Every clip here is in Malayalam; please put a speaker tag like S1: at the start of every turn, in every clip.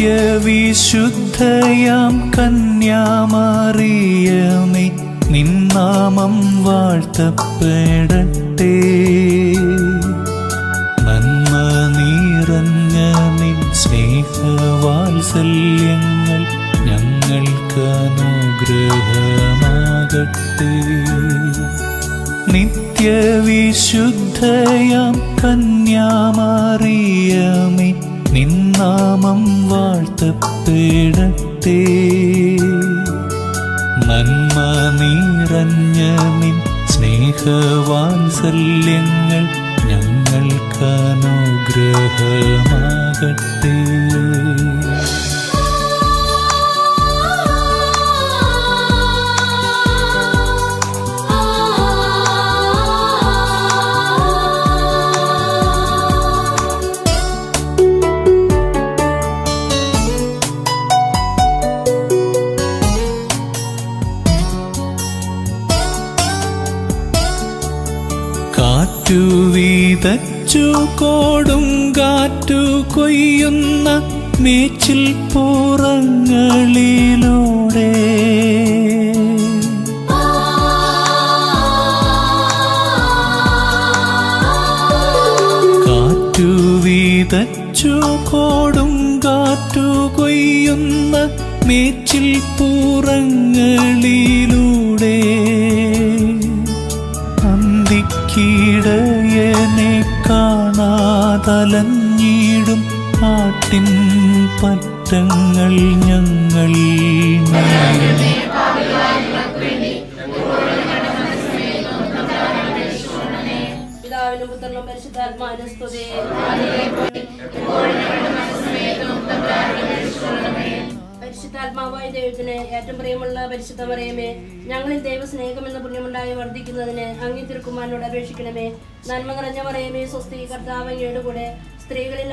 S1: നിത്യവിശുദ്ധയാം കന്യാമറിയമേ നിന്നാമം വാഴ്ത്തപ്പെടട്ടെ. നന്മ നിറഞ്ഞ നിൻ സ്നേഹവാത്സല്യങ്ങൾ ഞങ്ങൾക്ക് അനുഗ്രഹമാകട്ടെ നിത്യവിശുദ്ധയാം കന്യാമറിയമേ നിന്നാമം വാഴ്ത്തപ്പെടത്തേ നന്മ നിറഞ്ഞ നിൻ സ്നേഹവാത്സല്യങ്ങൾ ഞങ്ങൾക്ക് കാറ്റു വീതച്ചു കോടും കാറ്റു കൊയ്യുന്ന മേച്ചിൽ പൂറങ്ങളിലൂടെ. കാറ്റു വീതച്ചു കോടും കാറ്റു കൊയ്യുന്ന മേച്ചിൽ പുറങ്ങളിലൂടെ. കാണാതലഞ്ഞിടും പാട്ടിൻ പറ്റങ്ങൾ ഞങ്ങൾ.
S2: പിതാവിനും പുത്രനും പരിശുദ്ധാത്മാവിനും സ്തുതി. പരിശുദ്ധാത്മാവായ ദൈവത്തിന് ഏറ്റവും പ്രിയമുള്ള പരിശുദ്ധ പറയുമേ ഞങ്ങളിൽ ദൈവസ്നേഹം എന്ന പുണ്യമുണ്ടായി വർദ്ധിക്കുന്നതിന് അങ്ങി തിരുക്കുമാരനോട് അപേക്ഷിക്കണമേ. നന്മ നിറഞ്ഞ പറയുമേ സ്വസ്തി കർത്താവങ്ങയുടെ കൂടെ സ്ത്രീകളിൽ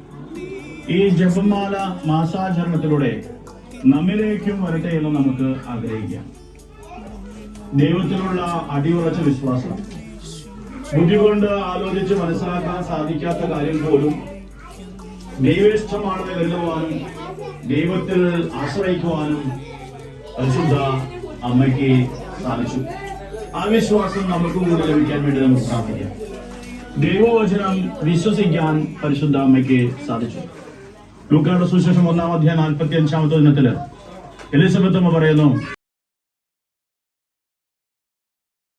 S3: ഈ ജപമാല മാസാചരണത്തിലൂടെ നമ്മിലേക്കും വരട്ടെ എന്ന് നമുക്ക് ആഗ്രഹിക്കാം. ദൈവത്തിലുള്ള അടിയുറച്ച വിശ്വാസം ബുദ്ധി കൊണ്ട് ആലോചിച്ച് മനസ്സിലാക്കാൻ സാധിക്കാത്ത കാര്യം പോലും ദൈവേഷ്ടമാണെന്ന് കരുതുവാനും ദൈവത്തിൽ ആശ്രയിക്കുവാനും പരിശുദ്ധ അമ്മയ്ക്ക് സാധിച്ചു. ആ വിശ്വാസം നമുക്കും കൂടി ലഭിക്കാൻ വേണ്ടി നമുക്ക് പ്രാർത്ഥിക്കാം ദൈവവചനം വിശ്വസിക്കാൻ പരിശുദ്ധ അമ്മയ്ക്ക് സാധിച്ചു. ലൂക്കായുടെ സുശേഷം ഒന്നാം അധ്യായം നാൽപ്പത്തി അഞ്ചാമത്തെ ദിനത്തിൽ. എലിസബത്ത് അമ്മ പറയുന്നു